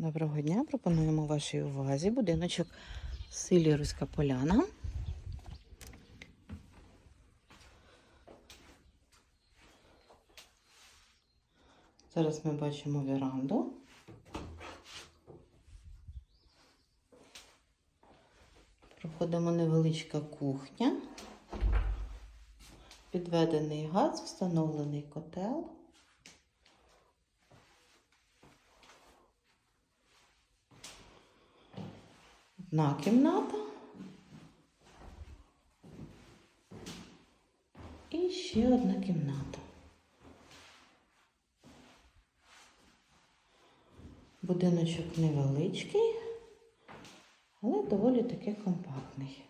Доброго дня. Пропонуємо вашій увазі будиночок в селі Руська Поляна. Зараз ми бачимо віранду. Проходимо невеличка кухня. Підведений газ, встановлений котел. Одна кімната. І ще одна кімната. Будиночок невеличкий, але доволі таки компактний.